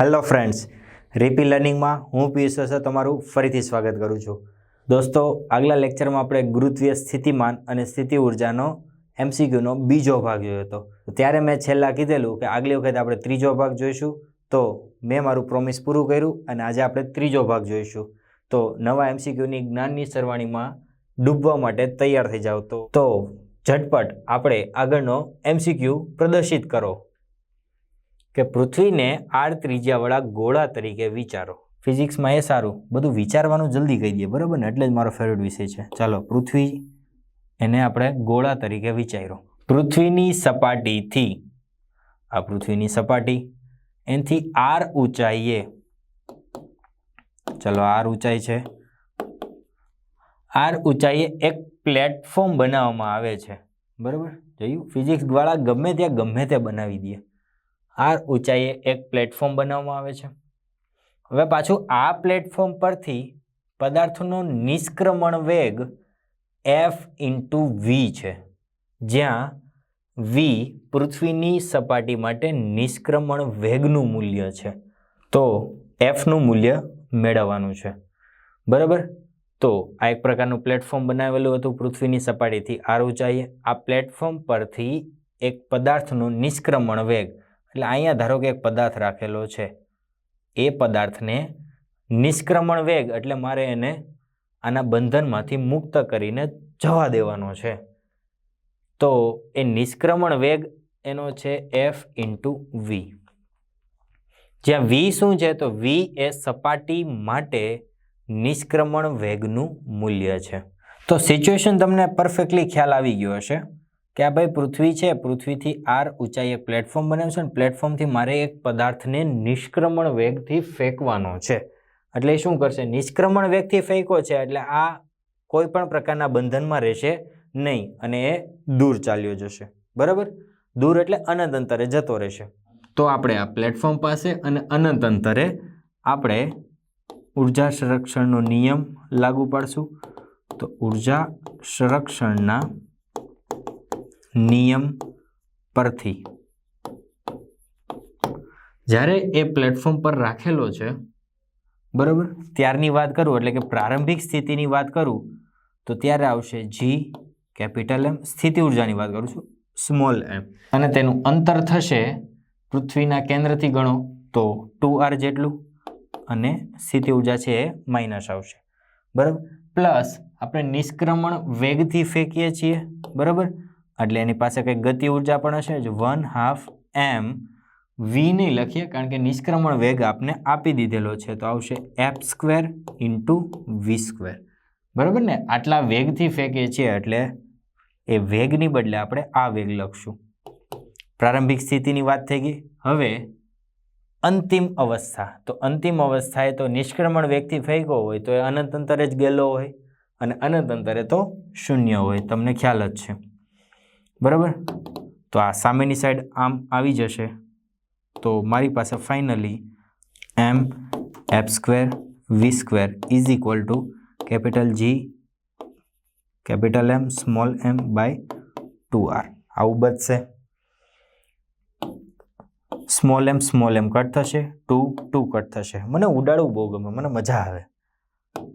Hello friends, રીપી લર્નિંગમાં હું પિયુષ વસા તમારું ફરીથી સ્વાગત કરું છું. દોસ્તો, આગલા લેક્ચરમાં આપણે ગુરુત્વીય સ્થિતિમાન અને સ્થિતિ ઉર્જાનો, એમસીક્યુનો બીજો ભાગ જોયો હતો. ત્યારે મેં છેલ્લા કીધેલું કે આગલી વખતે આપણે ત્રીજો ભાગ જોઈશું. તો મેં મારું પ્રોમિસ પૂરું કર્યું અને આજે આપણે ત્રીજો ભાગ જોઈશું. તો નવા એમસીક્યુની જ્ઞાનની સરવાણીમાં ડૂબવા માટે તૈયાર થઈ જાઓ તો ઝટપટ આપણે આગળનો એમસીક્યુ પ્રદર્શિત કરો. કે પૃથ્વીને આડ ત્રિજ્યાવાળા ગોળા તરીકે વિચારો. ફિઝિક્સમાં એ સારું. બધું વિચારવાનું જલ્દી કહી દઈએ બરાબર ને? એટલે જ મારો ફેવરેટ વિષય છે. ચાલો, પૃથ્વી એને આપણે ગોળા તરીકે વિચાર્યો. પૃથ્વીની સપાટીથી, આ પૃથ્વીની સપાટી, એનાથી આર ઊંચાઈએ. ચલો, આર ઊંચાઈ છે. આર ઊંચાઈએ એક પ્લેટફોર્મ બનાવવામાં આવે છે. બરાબર? જોયું? ફિઝિક્સવાળા ગમે ત્યાં ગમે તે બનાવી દે. આર ઊંચાઈએ એક પ્લેટફોર્મ બનાવવામાં આવે છે. હવે પાછું આ પ્લેટફોર્મ પરથી પદાર્થનો નિષ્ક્રમણ વેગ એફ ઇન્ટુ વી છે. જ્યાં વી પૃથ્વીની સપાટી માટે નિષ્ક્રમણ વેગનું મૂલ્ય છે. તો એફનું મૂલ્ય મેળવવાનું છે. બરાબર? તો આ એક પ્રકારનું પ્લેટફોર્મ બનાવેલું હતું પૃથ્વીની સપાટીથી. આર ઊંચાઈએ આ પ્લેટફોર્મ પરથી એક પદાર્થનો નિષ્ક્રમણ વેગ એટલે અહીંયા ધારો કે એક પદાર્થ રાખેલો છે. એ પદાર્થને નિષ્ક્રમણ વેગ, એટલે મારે એને આના બંધનમાંથી મુક્ત કરીને જવા દેવાનો છે. તો એ નિષ્ક્રમણ વેગ એનો છે એફ ઇન્ટુ વી જ્યાં વી શું છે? તો વી એ સપાટી માટે નિષ્ક્રમણ વેગનું મૂલ્ય છે. તો સિચ્યુએશન તમને પરફેક્ટલી ખ્યાલ આવી ગયો હશે. કે આ ભાઈ પૃથ્વી છે, પૃથ્વીથી આર ઊંચાઈ એક પ્લેટફોર્મ બનાવ્યું છે અને પ્લેટફોર્મથી મારે એક પદાર્થને નિષ્ક્રમણ વેગથી ફેંકવાનો છે. એટલે શું કરશે? નિષ્ક્રમણ વેગથી ફેંકો છે, એટલે આ કોઈ પણ પ્રકારના બંધનમાં રહેશે નહીં અને એ દૂર ચાલ્યો જશે. બરાબર? દૂર એટલે અનંત અંતરે જતો રહેશે. તો આપણે આ પ્લેટફોર્મ પાસે અને અનંત અંતરે આપણે ઊર્જા સંરક્ષણનો નિયમ લાગુ પાડશું. તો ઊર્જા સંરક્ષણના નિયમ પરથી. જ્યારે એ પ્લેટફોર્મ પર રાખેલો છે, બરાબર? ત્યારની વાત કરું, એટલે કે પ્રારંભિક સ્થિતિની વાત કરું, તો ત્યારે આવશે જી કેપિટલ એમ સ્થિતિ ઉર્જાની વાત કરું છું સ્મોલ એમ અને તેનું અંતર થશે પૃથ્વીના કેન્દ્રથી ગણો તો ટુ આર જેટલું, અને સ્થિતિ ઊર્જા છે એ માઇનસ આવશે. બરાબર? પ્લસ આપણે નિષ્ક્રમણ વેગથી ફેંકીએ છીએ, બરાબર? એટલે એની પાસે કંઈક ગતિ ઊર્જા પણ હશે જ. વન હાફ એમ વી નહીં લખીએ, કારણ કે નિષ્ક્રમણ વેગ આપને આપી દીધેલો છે. તો આવશે F square into V square. બરાબર ને? આટલા વેગથી ફેંકીએ છીએ એટલે એ વેગની બદલે આપણે આ વેગ લખશું. પ્રારંભિક સ્થિતિની વાત થઈ ગઈ. હવે અંતિમ અવસ્થા. તો અંતિમ અવસ્થાએ તો નિષ્ક્રમણ વેગથી ફેંક્યો હોય તો એ અનંત અંતરે જ ગયેલો હોય અને અનંત અંતરે તો શૂન્ય હોય. તમને ખ્યાલ જ છે. બરાબર? તો આ સામેની સાઈડ આમ આવી જશે. તો મારી પાસે finally M F square V square is equal to capital G capital M small M by two R આવું બચશે. Small M small M cut થશે. ટુ ટુ કટ થશે. મને ઉડાડવું બહુ ગમે. મને મજા આવે.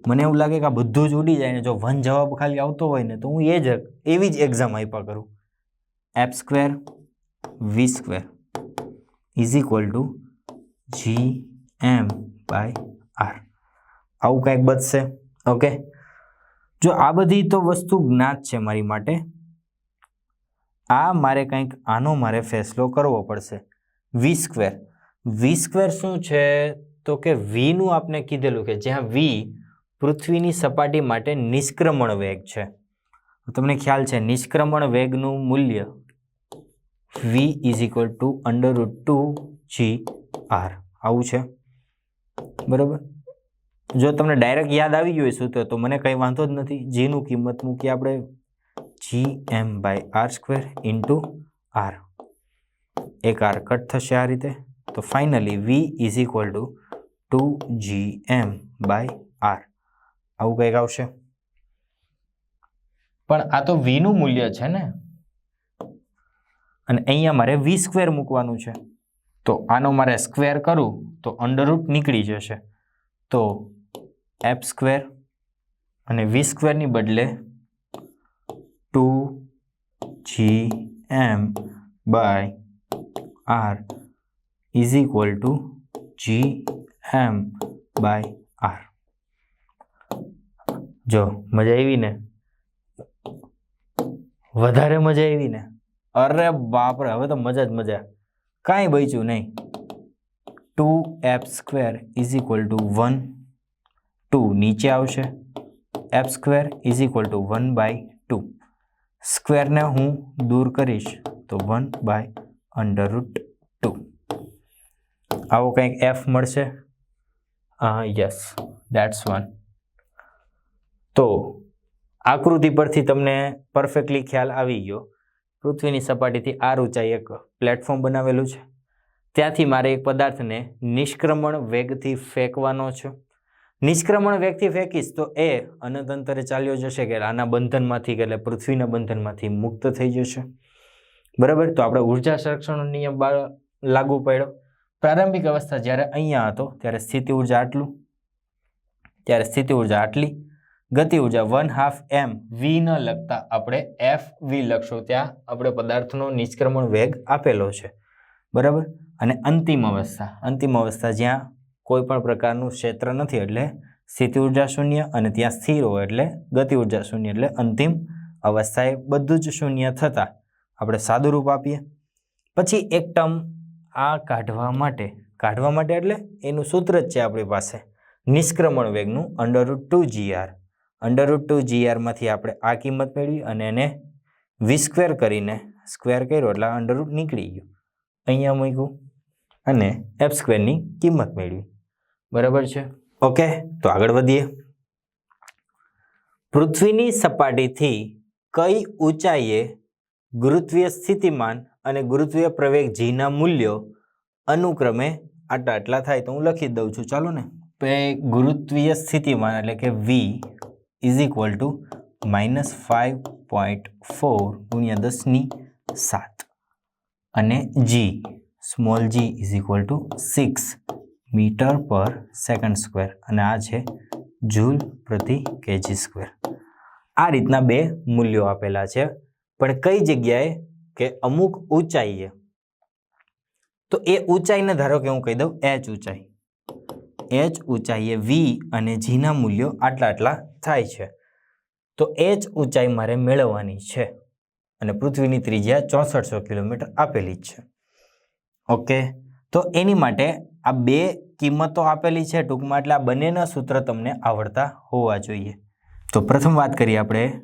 મને એવું લાગે કે આ બધું જ ઉડી જાય ને જો વન જવાબ ખાલી આવતો હોય ને તો હું એ જ, એવી જ એક્ઝામ આપ્યા કરું. F square, V square is equal to G M by R. આવું કંઈક બચશે. ઓકે? જો આ બધી તો વસ્તુ જ્ઞાત છે મારી માટે. આ મારે કંઈક આનો મારે ફેસલો કરવો પડશે. વી સ્ક્વેર. વી સ્ક્વેર શું છે? તો કે વીનું આપણે કીધેલું કે જ્યાં વી પૃથ્વીની સપાટી માટે નિષ્ક્રમણ વેગ છે. તમને ખ્યાલ છે, નિષ્ક્રમણ વેગનું મૂલ્ય V is equal to under root two G R આવું છે? બરાબર? જો તમને ડાયરેક્ટ યાદ આવી ગયું સૂત્ર, તો મને કંઈ વાંધો જ નથી. જીનું કિંમત મૂકીએ આપણે. G M by R square into R એક આર કટ થશે આ રીતે. તો finally V is equal to to two G M by R કંઈક આવશે. પણ આ તો વીનું મૂલ્ય છે ને? અને અહીંયા મારે વી સ્ક્વેર મૂકવાનું છે. તો આનો મારે સ્ક્વેર કરું તો અંડરરૂટ નીકળી જશે. તો એપ સ્ક્વેર અને વી સ્ક્વેરની બદલે two G M by R is equal to two G M by R, મજા આવી ને? વધારે મજા આવી ને? અરે બાપરે, હવે તો મજા જ મજા. કાંઈ બચ્યું નહીં. Two F square is equal to one two નીચે આવશે. F square is equal to one by two. સ્ક્વેરને હું દૂર કરીશ તો one by under root two. આવો કંઈક એફ મળશે? Yes that's one. તો આકૃતિ પરથી તમને પરફેક્ટલી ખ્યાલ આવી ગયો. પૃથ્વીની સપાટીથી આર ઊંચાઈ એક પ્લેટફોર્મ બનાવેલું છે. ત્યાંથી મારે એક પદાર્થને નિષ્ક્રમણ વેગથી ફેંકવાનો છે. નિષ્ક્રમણ વેગથી ફેંકીશ તો એ અનંત ચાલ્યો જશે કે આના બંધનમાંથી એટલે પૃથ્વીના બંધનમાંથી મુક્ત થઈ જશે. બરાબર? તો આપણે ઊર્જા સંરક્ષણનો નિયમ લાગુ પડ્યો. પ્રારંભિક અવસ્થા જ્યારે અહીંયા હતો, ત્યારે સ્થિતિ ઊર્જા આટલું. ત્યારે સ્થિતિ ઊર્જા આટલી. ગતિ ઊર્જા વન હાફ એમ વી ન લખતા આપણે એફ વી લખશું ત્યાં આપણે પદાર્થનો નિષ્ક્રમણ વેગ આપેલો છે. બરાબર? અને અંતિમ અવસ્થા. અંતિમ અવસ્થા જ્યાં કોઈ પણ પ્રકારનું ક્ષેત્ર નથી એટલે સ્થિતિ ઊર્જા શૂન્ય અને ત્યાં સ્થિર હોય એટલે ગતિ ઊર્જા શૂન્ય એટલે અંતિમ અવસ્થાએ બધું જ શૂન્ય થતાં આપણે સાદું રૂપ આપીએ. પછી એક ટર્મ આ કાઢવા માટે. કાઢવા માટે એટલે એનું સૂત્ર જ છે આપણી પાસે. નિષ્ક્રમણ વેગનું under root two G R under root two જીઆરમાંથી આપણે આ કિંમત મેળવી અને એને વી સ્ક્વેર કરીને સ્ક્વેર કર્યો એટલે અંડરરૂટ નીકળી ગયું. અહીંયા મૂક્યું અને એફ સ્ક્વેરની કિંમત મેળવી. બરાબર છે? ઓકે તો આગળ વધીએ. પૃથ્વીની સપાટીથી કઈ ઊંચાઈએ ગુરુત્વીય સ્થિતિમાન અને ગુરુત્વીય પ્રવેગ જીના મૂલ્યો અનુક્રમે આટલા આટલા થાય તો હું લખી દઉં છું. ચાલો ને. ગુરુત્વીય સ્થિતિમાન એટલે કે V is equal to minus five point four ગુણ્યા દસની સાત. અને G small G is equal to six metre per second square અને આ છે જૂલ પ્રતિ કેજી સ્ક્વેર આ રીતના બે મૂલ્યો આપેલા છે. પણ કઈ જગ્યાએ કે અમુક ઊંચાઈએ? તો એ ઊંચાઈને ધારો કે હું કહી દઉં એચ ઊંચાઈ. એચ ઊંચાઈએ વી અને જીના મૂલ્યો આટલા આટલા થાય છે. તો એચ ઊંચાઈ મારે મેળવવાની છે અને પૃથ્વીની ત્રિજ્યા ચોસઠસો કિલોમીટર આપેલી જ છે. ઓકે તો એની માટે આ બે કિંમતો આપેલી છે ટૂંકમાં, એટલે આ બંનેના સૂત્ર તમને આવડતા હોવા જોઈએ. તો પ્રથમ વાત કરીએ આપણે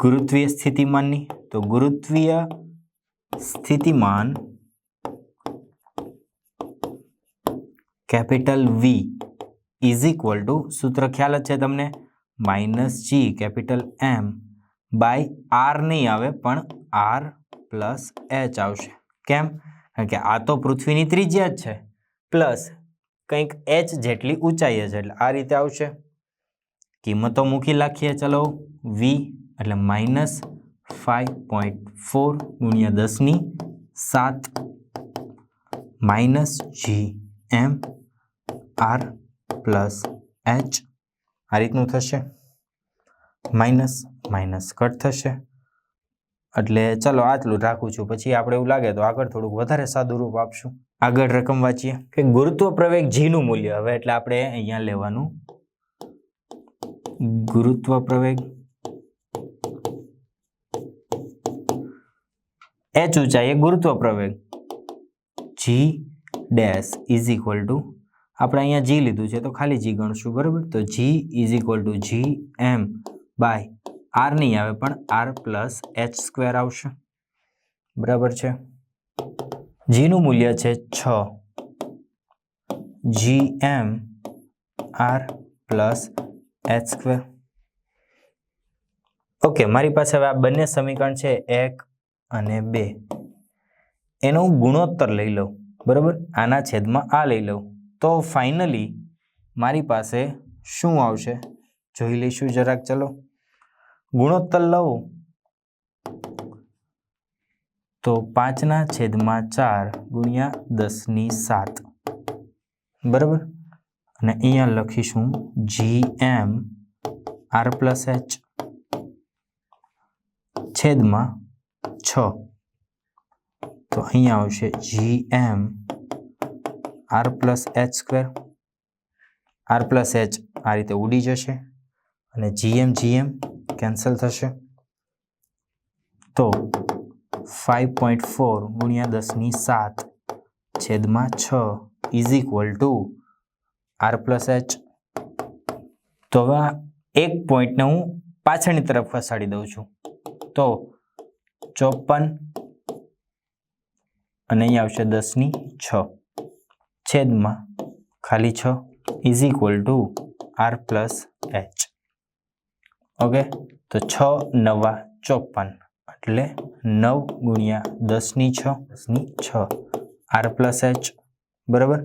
ગુરુત્વીય સ્થિતિમાનની. તો ગુરુત્વીય સ્થિતિમાન capital V is equal to સૂત્ર ખ્યાલ જ છે તમને? Minus G capital M by R નહીં આવે, પણ આર પ્લસ એચ આવશે. કેમ? કારણ કે આ તો પૃથ્વીની ત્રિજ્યા જ છે. પ્લસ કંઈક એચ જેટલી ઊંચાઈ છે, એટલે આ રીતે આવશે. કિંમતો મૂકી લખીએ, ચલો. વી એટલે માઇનસ ફાઇવ પોઈન્ટ ફોર ગુણ્યા દસની સાત minus G M R plus H. આ રીતનું થશે. માઇનસ માઇનસ કટ થશે. એટલે ચલો આટલું રાખું છું. પછી આપણે એવું લાગે તો આગળ થોડુંક વધારે સાદું રૂપ આપશું. આગળ રકમ વાંચીએ. કે ગુરુત્વ પ્રવેગ જીનું મૂલ્ય. હવે એટલે આપણે અહીંયા લેવાનું. ગુરુત્વ પ્રવેગ એચ ઊંચાઈ એ ગુરુત્વ પ્રવેગ G dash is equal to આપણે અહીંયા જી લીધું છે તો ખાલી જી ગણશું, બરાબર? તો G is equal to G M by R નહીં આવે, પણ આર પ્લસ એચ સ્ક્વેર આવશે. બરાબર છે? જીનું મૂલ્ય છે છ. G M R plus H square okay, મારી પાસે હવે આ બંને સમીકરણ છે, એક અને બે. એનો હું ગુણોત્તર લઈ લઉં. બરાબર? આના છેદમાં આ લઈ લઉં. તો ફાઇનલી મારી પાસે શું આવશે? જોઈ લઈશું જરાક, ચલો. ગુણોત્તર લઉં. તો પાંચના છેદમાં ચાર ગુણ્યા દસની સાત. બરાબર? અને અહીંયા લખીશું G M R plus H છેદમાં છ. તો અહીંયા આવશે G M R plus H square R plus H આ રીતે ઉડી જશે અને જીએમ જીએમ કેન્સલ થશે. તો ફાઇવ પોઈન્ટ ફોર ગુણ્યા દસની સાત છેદમાં છ is equal to R plus H તો હવે એક પોઈન્ટને હું પાછળની તરફ ખસાડી દઉં છું. તો ચોપન અને અહીં આવશે દસની છ. છેદમાં ખાલી છ is equal to R plus H okay તો છ નવા ચોપન. એટલે નવ ગુણ્યા દસની છ દસની છ. આર પ્લસ એચ બરાબર?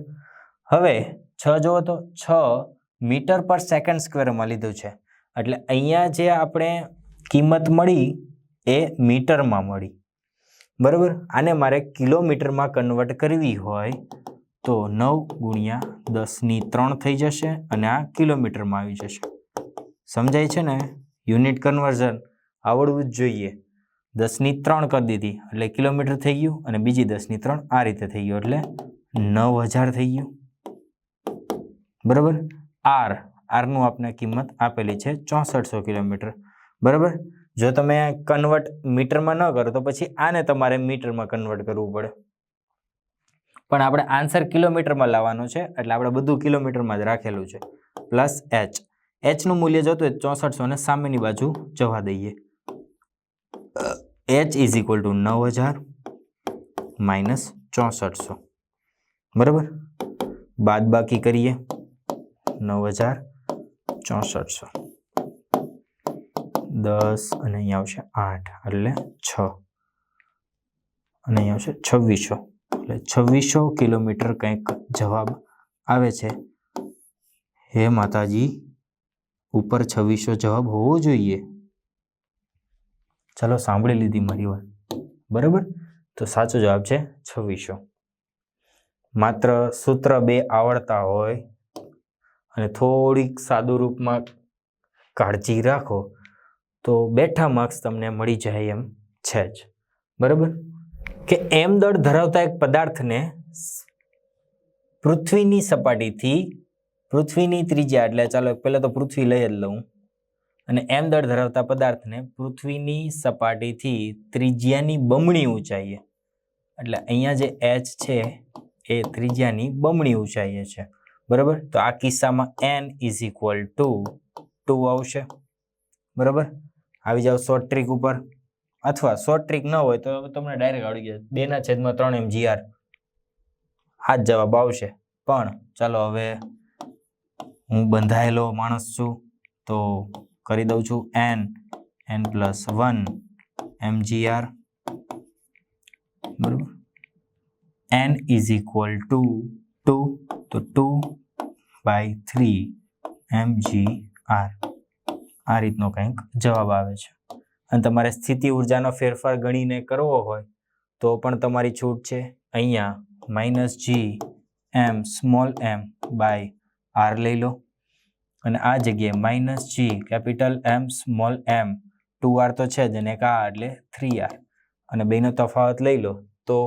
હવે છ જુઓ તો છ મીટર પર સેકન્ડ સ્ક્વેરમાં લીધું છે. એટલે અહીંયા જે આપણે કિંમત મળી એ મીટરમાં મળી. બરાબર? આને મારે કિલોમીટરમાં કન્વર્ટ કરવી હોય તો નવ ગુણ્યા દસની ત્રણ થઈ જશે અને આ કિલોમીટરમાં આવી જશે. સમજાય છે ને? યુનિટ કન્વર્ઝન આવડવું જ જોઈએ. દસની ત્રણ કરી દીધી, એટલે કિલોમીટર થઈ ગયું અને બીજી દસની ત્રણ આ રીતે થઈ ગયું, એટલે નવ હજાર થઈ ગયું. બરાબર? આર, આરનું આપને કિંમત આપેલી છે ચોસઠસો કિલોમીટર. બરાબર? જો તમે કન્વર્ટ મીટરમાં ન કરો તો પછી આને તમારે મીટરમાં કન્વર્ટ કરવું પડે. પણ આપણે આન્સર કિલોમીટરમાં લાવવાનો છે, એટલે આપણે બધું કિલોમીટરમાં જ રાખેલું છે. પ્લસ એચ એચનું મૂલ્ય જોતું હોય ચોસઠસો ને સામેની બાજુ જવા દઈએ. એચ ઇઝ ઇક્વલ ટુ નવ હજાર માઇનસ ચોસઠસો. બરાબર? બાદ બાકી કરીએ. નવ હજાર ચોસઠસો. દસ અને અહીંયા આવશે આઠ, એટલે છ. અને અહીંયા આવશે છવ્વીસો. એટલે છવ્વીસો કિલોમીટર કંઈક જવાબ આવે છે. હે માતાજી, ઉપર છવ્વીસો જવાબ હોવો જોઈએ. ચલો સાંભળી લીધી મારી વાત. બરાબર? તો સાચો જવાબ છે છવ્વીસો. માત્ર સૂત્ર બે આવડતા હોય અને થોડીક સાદું રૂપમાં કાળજી રાખો. તો બેઠા માર્ક્સ તમને મળી જાય એમ છે જ. બરાબર? કે એમ દળ ધરાવતા એક પદાર્થને પૃથ્વીની સપાટીથી પૃથ્વીની ત્રિજ્યા એટલે ચાલો પહેલાં તો પૃથ્વી લઈ જ લઉં. અને એમ દળ ધરાવતા પદાર્થને પૃથ્વીની સપાટીથી ત્રિજ્યાની બમણી ઊંચાઈએ. એટલે અહીંયા જે એચ છે એ ત્રિજ્યાની બમણી ઊંચાઈએ છે. બરાબર? તો આ કિસ્સામાં N is equal to two આવશે. બરાબર? આવી જાવ શોર્ટ ટ્રીક ઉપર. અથવા શોર્ટ ટ્રીક ન હોય તો તમને ડાયરેક્ટ આવડી જાય બેના છેદમાં ત્રણ એમ જીઆર આ જ જવાબ આવશે. પણ ચાલો હવે હું બંધાયેલો માણસ છું, તો કરી દઉં છું N N plus one M G R બરાબર? N is equal to to two two by three M G R. આ રીતનો કંઈક જવાબ આવે છે. અને તમારે સ્થિતિ ઉર્જાનો ફેરફાર ગણીને કરવો હોય તો પણ તમારી છૂટ છે. અહીંયા minus G M small M by R લઈ લો. અને આ જગ્યાએ minus G capital M small M two R તો છે જ અને એક આ એટલે થ્રી આર. અને બેનો તફાવત લઈ લો તો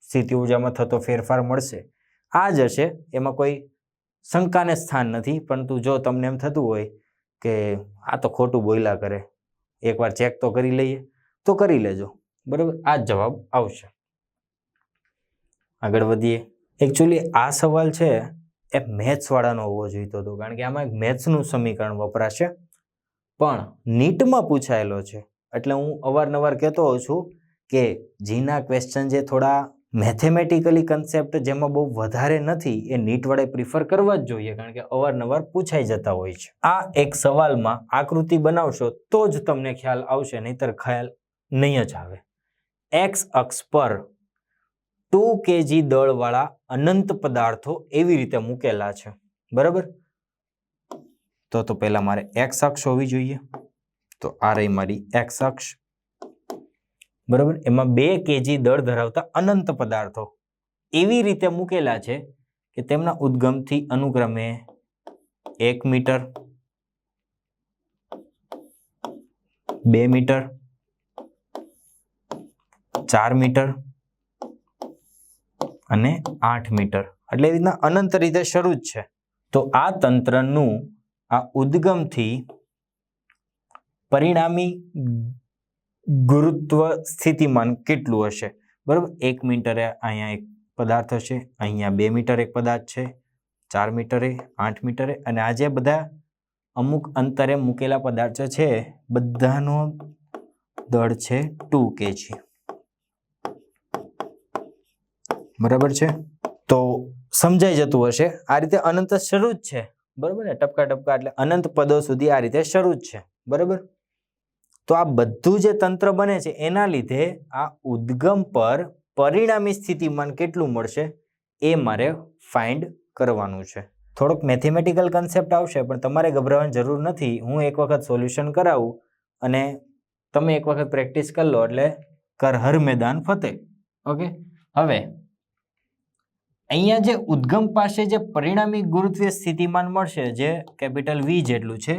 સ્થિતિ ઉર્જામાં થતો ફેરફાર મળશે. આ જ હશે. એમાં કોઈ શંકાને સ્થાન નથી. પરંતુ જો તમને એમ થતું હોય કે આ તો ખોટું બોલ્યા કરે. એકવાર ચેક તો કરી લઈએ. તો કરી લેજો. બરાબર? આ જવાબ આવશે. આગળ વધીએ. એકચ્યુઅલી આ સવાલ છે એ મેથ્સવાળાનો હોવો જોઈતો હતો કારણ કે આમાં એક મેથ્સનું સમીકરણ વપરાશે. પણ નીટમાં પૂછાયેલો છે. એટલે હું અવારનવાર કહેતો હોઉં છું કે જીના ક્વેશ્ચન જે થોડા મેથેમેટિકલી કન્સેપ્ટ જેમાં બહુ વધારે નથી, એ નીટ વડે પ્રિફર કરવા જ જોઈએ, કારણ કે અવારનવાર પૂછાઈ જતા હોય છે. આ એક સવાલમાં આકૃતિ બનાવશો તો જ તમને ખ્યાલ આવશે, નહીતર ખ્યાલ નહીં જ આવે. એક્સ અક્ષ પર ટુ કેજી દળવાળા અનંત પદાર્થો એવી રીતે મૂકેલા છે. બરાબર? તો તો પહેલાં મારે એક્સ અક્ષ હોવી જોઈએ. તો આ રહી મારી એક્સ અક્ષ. બરાબર? એમાં બે કેજી દળ ધરાવતા અનંત પદાર્થો. એવી રીતે મૂકેલા છે કે તેમના ઉદ્ગમથી અનુક્રમે એક મીટર, બે મીટર, ચાર મીટર અને આઠ મીટર. એટલે એવી રીતના અનંત રીતે શરૂ જ છે. તો આ તંત્રનું આ ઉદ્ગમથી પરિણામી ગુરુત્વ સ્થિતિમાન કેટલું હશે? બરાબર? એક મીટરે અહીંયા એક પદાર્થ હશે, અહીંયા બે મીટર એક પદાર્થ છે, ચાર મીટરે, આઠ મીટરે અને આ જે બધા અમુક અંતરે મૂકેલા પદાર્થ છે, બધાનો દળ છે ટુ કેજી. બરાબર છે? તો સમજાઈ જતું હશે. આ રીતે અનંત શરૂ જ છે. બરાબર ને? ટપકા ટપકા એટલે અનંત પદો સુધી આ રીતે શરૂ જ છે. બરાબર? તો આ બધું જે તંત્ર બને છે, એના લીધે આ ઉદ્ગમ પર પરિણામી સ્થિતિમાન કેટલું મળશે, એ મારે ફાઇન્ડ કરવાનું છે. થોડોક મેથેમેટિકલ કન્સેપ્ટ આવશે, પણ તમારે ગભરાવાની જરૂર નથી. હું એક વખત સોલ્યુશન કરાવું અને તમે એક વખત પ્રેક્ટિસ કરી લો એટલે કર હર મેદાન ફતે ઓકે? હવે, અહીંયા જે ઉદ્ગમ પાસે જે પરિણામી ગુરુત્વીય સ્થિતિમાન મળશે, જે કેપિટલ વી જેટલું છે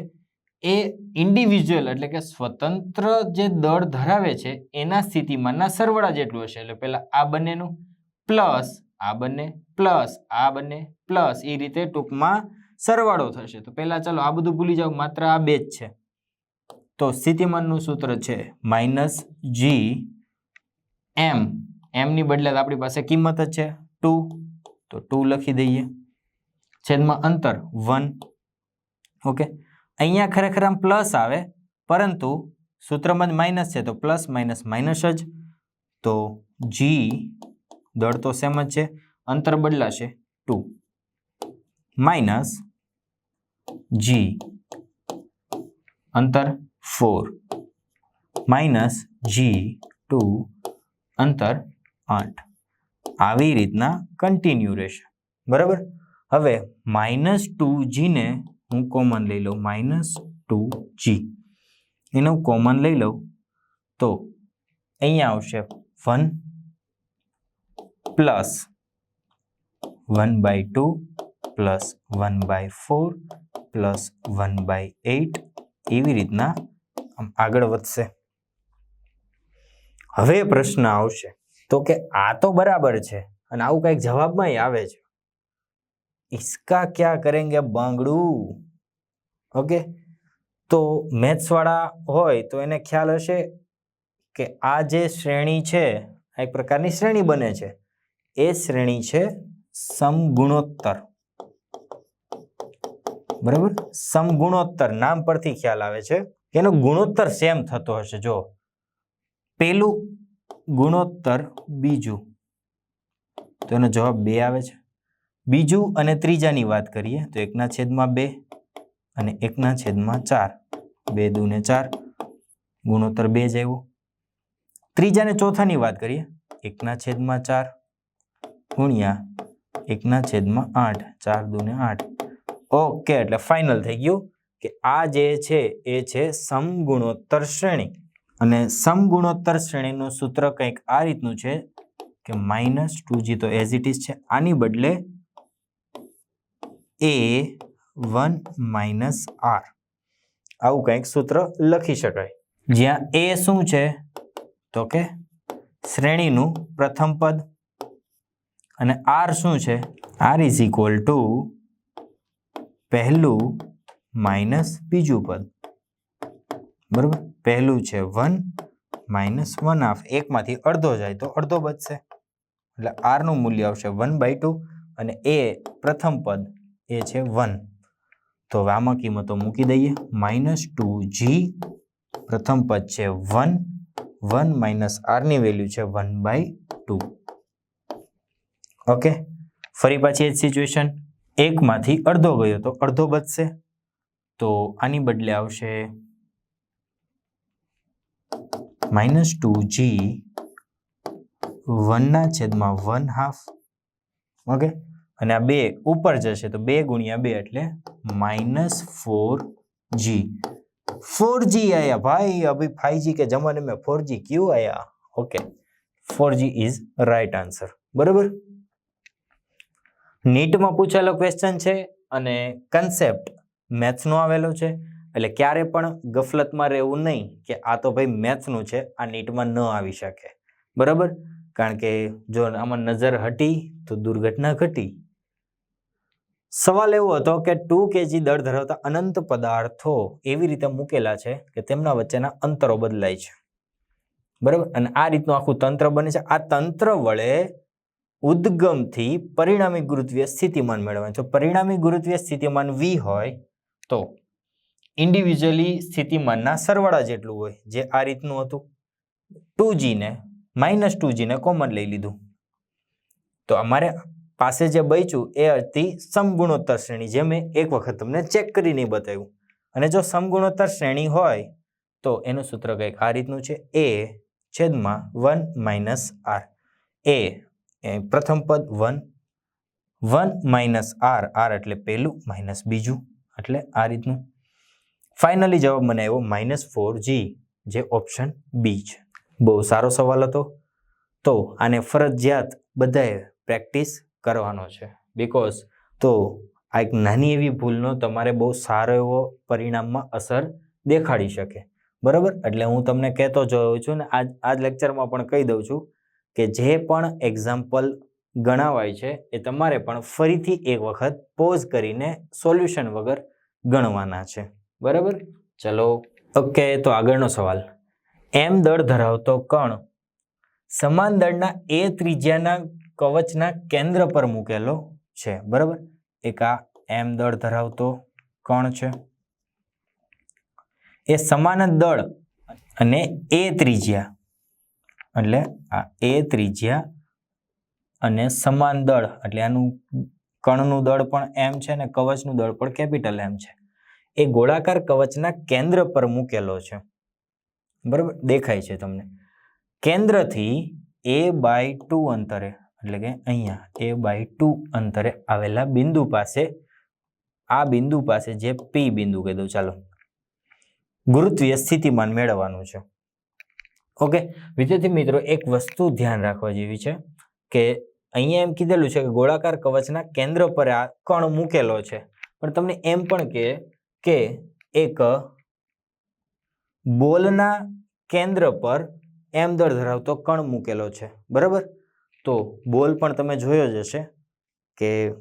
એ ઇન્ડિવિજ્યુઅલ એટલે કે સ્વતંત્ર જે દળ ધરાવે છે, એના સ્થિતિમાનના સરવાળા જેટલું હશે. એટલે પહેલા આ બંનેનું પ્લસ આ બંને પ્લસ આ બંને પ્લસ એ રીતે ટૂંકમાં સરવાળો થશે. તો પહેલા ચાલો આ બધું ભૂલી જાઓ, માત્ર આ બે જ છે. તો સ્થિતિમાનનું સૂત્ર છે માઇનસ જી એમ એમની બદલે આપણી પાસે કિંમત જ છે ટુ તો ટુ લખી દઈએ. છેદમાં અંતર વન ઓકે અહીંયા ખરેખર આમ પ્લસ આવે, પરંતુ સૂત્રમાં જ માઇનસ છે તો પ્લસ માઇનસ માઇનસ જ. તો જી દળ તો સેમ જ છે, અંતર બદલાશે ટુ માઇનસ જી અંતર ફોર માઇનસ જી ટુ અંતર આઠ. આવી રીતના કન્ટિન્યુ રહેશે. બરાબર? હવે માઇનસ ટુ જીને હું કોમન લઈ લઉં માઇનસ ટુ જી એનું કોમન લઈ લઉં, તો અહીંયા આવશે one plus one by two plus one by four plus one by eight એવી રીતના આમ આગળ વધશે. હવે પ્રશ્ન આવશે, તો કે આ તો બરાબર છે અને આવું કંઈક જવાબમાં આવે છે. इसका क्या करेंगे બાંગડું ઓકે તો મેથ્સ વાળા હોય તો એને ખ્યાલ હશે કે આ જે શ્રેણી છે આ એક પ્રકારની શ્રેણી બને છે એ શ્રેણી છે સમગુણોત્તર બરાબર સમગુણોત્તર નામ પરથી ખ્યાલ આવે છે કે એનો ગુણોત્તર સેમ થતો હશે જો પેલું ગુણોત્તર બીજું તો એનો જવાબ બે આવે છે બીજું અને ત્રીજાની વાત કરીએ તો એકના છેદમાં બે અને એકના છેદમાં ચાર. બે દૂને ચાર, ગુણોત્તર બે જ આવ્યો. ત્રીજા અને ચોથાની વાત કરીએ, એકના છેદમાં ચાર ગુણ્યા એકના છેદમાં આઠ, ચાર દૂને આઠ. ઓકે, એટલે ફાઇનલ થઈ ગયું કે આ જે છે, એ છે સમગુણોત્તર શ્રેણી. અને સમગુણોત્તર શ્રેણીનું સૂત્ર કંઈક આ રીતનું છે કે માઇનસ ટુ જી તો એઝ ઇટ ઇઝ છે. આની બદલે એ વન માઇનસ આર આવું કંઈક સૂત્ર લખી શકાય. જ્યાં એ શું છે? તો કે શ્રેણીનું પ્રથમ પદ. અને આર શું છે? આર ઇઝ ઇક્વલ ટુ પહેલું માઇનસ બીજું પદ. બરાબર? પહેલું છે વન માઇનસ વન હાફ એકમાંથી અડધો જાય તો અડધો બચશે એટલે આરનું મૂલ્ય આવશે વન બાય ટુ અને એ પ્રથમ પદ એ છે વન. તો હવે આમાં કિંમતો મૂકી દઈએ. માઇનસ ટુ જી પ્રથમ પદ છે વન. વન માઇનસ આરની વેલ્યુ છે વન બાય ટુ. ઓકે? ફરી પાછી એ જ સિચ્યુએશન. એકમાંથી અડધો ગયો તો અડધો બચશે. તો આની બદલે આવશે માઇનસ ટુ જી વનના છેદમાં વન હાફ. ઓકે? અને આ બે ઉપર જશે તો બે ગુણ્યા બે એટલે minus four G four G આયા ભાઈ, અભી ફાઈવજી કે જમાને મેં ફોર જી ક્યુ આયા? Okay four G is right answer બરોબર? નીટમાં પૂછેલો ક્વેશ્ચન છે અને કન્સેપ્ટ મેથ્સનો આવેલો છે. એટલે ક્યારે પણ ગફલતમાં રહેવું નહીં કે આ તો ભાઈ મેથ્સનું છે, આ નીટમાં ન આવી શકે. બરાબર? કારણ કે જો આમાં નજર હટી તો દુર્ઘટના ઘટી. સવાલ એવો હતો કે ટુ કેજી દળ ધરાવતા અનંત પદાર્થો એવી રીતે મૂકેલા છે કે તેમના વચ્ચેના અંતરો બદલાય છે. બરાબર? અને આ રીતનું આખું તંત્ર બને છે. આ તંત્ર વડે ઉદ્ગમથી પરિણામી ગુરુત્વીય સ્થિતિમાન મેળવવાનું જો પરિણામી ગુરુત્વીય સ્થિતિમાન વી હોય તો ઇન્ડિવિજ્યુઅલી સ્થિતિમાનના સરવાળા જેટલું હોય, જે આ રીતનું હતું. ટુ જીને માઇનસ ટુ જીને કોમન લઈ લીધું. તો અમારે પાસે જે બચ્યું એ હતી સમગુણોત્તર શ્રેણી, જે મેં એક વખત તમને ચેક કરીને બતાવ્યું. અને જો સમગુણોત્તર શ્રેણી હોય, તો એનું સૂત્ર કંઈક આ રીતનું છે. એ છેદમાં વન માઇનસ આર. એ પ્રથમ પદ one. One minus R R એટલે પહેલું માઇનસ બીજું, એટલે આ રીતનું. ફાઇનલી જવાબ મને આવ્યો માઇનસ ફોર જી, જે ઓપ્શન બી છે. બહુ સારો સવાલ હતો. તો આને ફરજિયાત બધાએ પ્રેક્ટિસ કરવાનો છે. બિકોઝ તો આ એક નાની એવી ભૂલનો તમારે બહુ સારો એવો પરિણામમાં અસર દેખાડી શકે. બરાબર? એટલે હું તમને કહેતો જોઉં છું ને આજ આજ લેક્ચરમાં પણ કહી દઉં છું કે જે પણ એક્ઝામ્પલ ગણાવાય છે એ તમારે પણ ફરીથી એક વખત પોઝ કરીને સોલ્યુશન વગર ગણવાના છે. બરાબર? ચલો. ઓકે તો આગળનો સવાલ. એમ દળ ધરાવતો કણ સમાન દળના એ ત્રિજ્યાના કવચના કેન્દ્ર પર મૂકેલો છે, બરાબર? એક આ એમ દળ ધરાવતો કણ છે. એ સમાન દળ અને એ ત્રિજ્યા, એટલે આ એ ત્રિજ્યા અને સમાન દળ, એટલે આનું કણનું દળ પણ એમ છે ને કવચનું દળ પણ કેપિટલ એમ છે. એ ગોળાકાર કવચના કેન્દ્ર પર મૂકેલો છે, બરાબર? દેખાય છે તમને. કેન્દ્રથી એ બાય ટુ અંતરે એટલે કે અહીંયા એ બાય ટુ અંતરે આવેલા બિંદુ પાસે, આ બિંદુ પાસે જે પી બિંદુ કહી દઉં, ચાલો. ગુરુત્વીય સ્થિતિમાન મેળવવાનું છે. ઓકે વિદ્યાર્થી મિત્રો, એક વસ્તુ ધ્યાન રાખવા જેવી છે કે અહીંયા એમ કીધેલું છે કે ગોળાકાર કવચના કેન્દ્ર પર આ કણ મૂકેલો છે. પણ તમને એમ પણ કે એક બોલના કેન્દ્ર પર એમ દળ ધરાવતો કણ મૂકેલો છે. બરાબર? તો બોલ પણ તમે જોયો જ હશે કે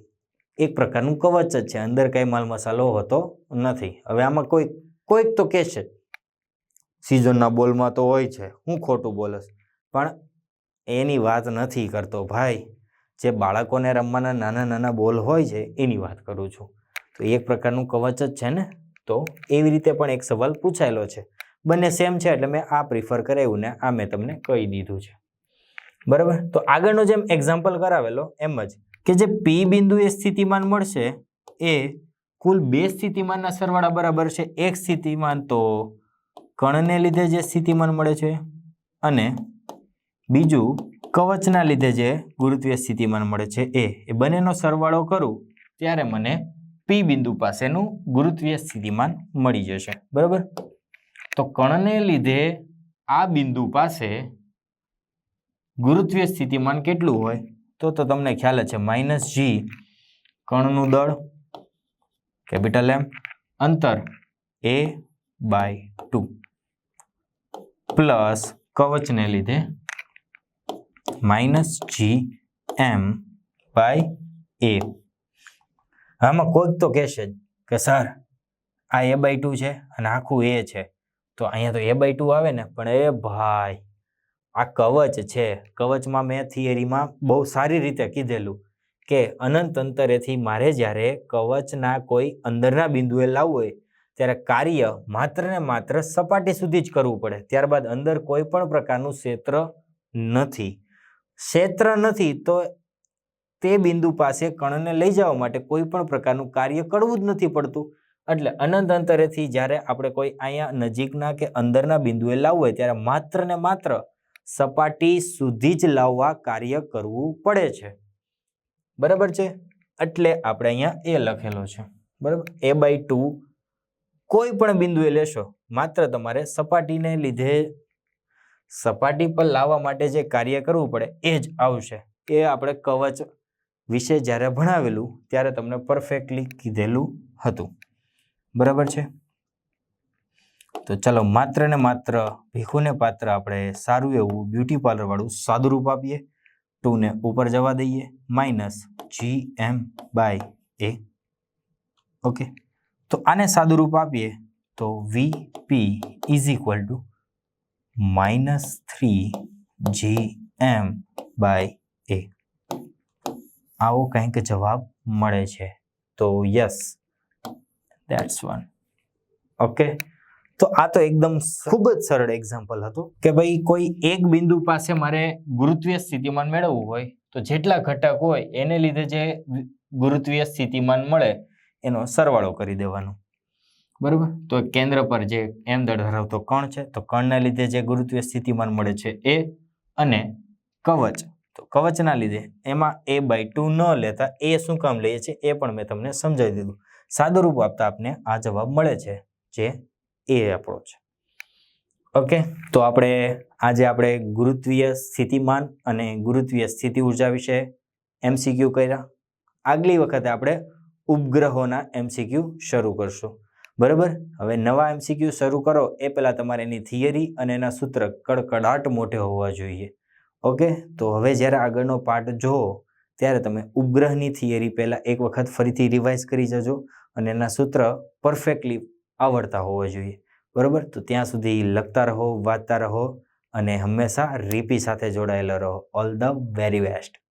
એક પ્રકારનું કવચ જ છે. અંદર કંઈ માલ મસાલો હોતો નથી. હવે આમાં કોઈ, કોઈક તો કહેશે સિઝનના બોલમાં તો હોય છે. હું ખોટું બોલસ. પણ એની વાત નથી કરતો ભાઈ. જે બાળકોને રમવાના નાના નાના બોલ હોય છે, એની વાત કરું છું. તો એક પ્રકારનું કવચ જ છે ને? તો એવી રીતે પણ એક સવાલ પૂછાયેલો છે. બંને સેમ છે એટલે મેં આ પ્રિફર કરાવ્યું ને આ મેં તમને કહી દીધું છે. બરાબર? તો આગળનો જેમ એક્ઝામ્પલ કરાવેલો, એમ જ કે જે પી બિંદુ એ સ્થિતિમાન મળશે, એ કુલ બે સ્થિતિમાનના સરવાળા બરાબર છે. એક સ્થિતિમાન તો કણને લીધે જે સ્થિતિમાન મળે છે અને બીજું કવચના લીધે જે ગુરુત્વીય સ્થિતિમાન મળે છે એ. એ બંનેનો સરવાળો કરું ત્યારે મને પી બિંદુ પાસેનું ગુરુત્વીય સ્થિતિમાન મળી જશે. બરાબર? તો કણને લીધે આ બિંદુ પાસે ગુરુત્વીય સ્થિતિમાન કેટલું હોય? તો તો તમને ખ્યાલ છે, માઇનસ જી કણનું દળ, કેપિટલ એમ અંતર એ બાય ટુ. પ્લસ કવચને લીધે માઇનસ જી એમ બાય એ આમાં કોઈક તો કહેશે જ કે સર, આ એ બાય ટુ છે અને આખું એ છે. તો અહીંયા તો એ બાય ટુ આવે ને, પણ એ ભાઈ આ કવચ છે. કવચમાં મેં થિયરીમાં બહુ સારી રીતે કીધેલું કે અનંત અંતરેથી મારે જ્યારે કવચના કોઈ અંદરના બિંદુએ લાવવું હોય, ત્યારે કાર્ય માત્ર ને માત્ર સપાટી સુધી જ કરવું પડે. ત્યારબાદ અંદર કોઈ પણ પ્રકારનું ક્ષેત્ર નથી. ક્ષેત્ર નથી તો તે બિંદુ પાસે કણને લઈ જવા માટે કોઈ પણ પ્રકારનું કાર્ય કરવું જ નથી પડતું. એટલે અનંત અંતરેથી જ્યારે આપણે કોઈ અહીંયા નજીકના કે અંદરના બિંદુએ લાવવું હોય, ત્યારે માત્ર ને માત્ર સપાટી સુધી જ લાવવા કાર્ય કરવું પડે છે. બરાબર છે? એટલે આપણે અહીંયા એ લખેલો છે. બરાબર? એ બાય ટુ કોઈ પણ બિંદુએ લેશો, માત્ર તમારે સપાટીને લીધે સપાટી પર લાવવા માટે જે કાર્ય કરવું પડે એ જ આવશે. એ આપણે કવચ વિશે જ્યારે ભણાવેલું, ત્યારે તમને પરફેક્ટલી કીધેલું હતું. બરાબર છે? તો ચલો માત્ર ને માત્ર ભીખુને પાત્ર આપણે સારું એવું બ્યુટી પાર્લરવાળું સાદું રૂપ આપીએ. ટુને ઉપર જવા દઈએ. Minus G M by A. Okay? તો આને સાદું રૂપ આપીએ તો V P is equal to minus three G M by A. આવો કંઈક જવાબ મળે છે. તો યસ દેટ્સ વન. ઓકે? તો આ તો એકદમ ખૂબ જ સરળ એક્ઝામ્પલ હતું કે ભાઈ કોઈ એક બિંદુ પાસે મારે ગુરુત્વીય સ્થિતિમાન મેળવવું હોય તો જેટલા ઘટક હોય એને લીધે જે ગુરુત્વીય સ્થિતિમાન મળે એનો સરવાળો કરી દેવાનો. બરોબર? તો કેન્દ્ર પર જે એમ દળ ધરાવતો કણ છે તો કણના લીધે જે ગુરુત્વીય સ્થિતિમાન મળે છે એ અને કવચ. તો કવચના લીધે એમાં એ બાય ટુ ન લેતા એ શું કામ લઈએ છીએ? એ પણ મેં તમને સમજાવી દીધું. સાદુરૂપ આપતા આપને આ જવાબ મળે છે જે એ છે ઓકે તો આપણે આજે આપણે ગુરુત્વીય સ્થિતિમાન અને ગુરુત્વીય સ્થિતિ ઊર્જા વિશે એમસીક્યુ કર્યા. આગલી વખતે આપણે ઉપગ્રહોના એમસીક્યુ શરૂ કરશું. બરાબર? હવે નવા એમસીક્યુ શરૂ કરો, એ પહેલાં તમારે એની થિયરી અને એના સૂત્ર કડકડાટ મોટે હોવા જોઈએ. ઓકે તો હવે જ્યારે આગળનો પાર્ટ જુઓ, ત્યારે તમે ઉપગ્રહની થિયરી પહેલાં એક વખત ફરીથી રિવાઇઝ કરી જજો અને એના સૂત્ર પરફેક્ટલી આવડતા હોવા જોઈએ. બરાબર? તો ત્યાં સુધી લખતા રહો, વાંચતા રહો અને હંમેશા રીપી સાથે જોડાયેલા રહો. All the very best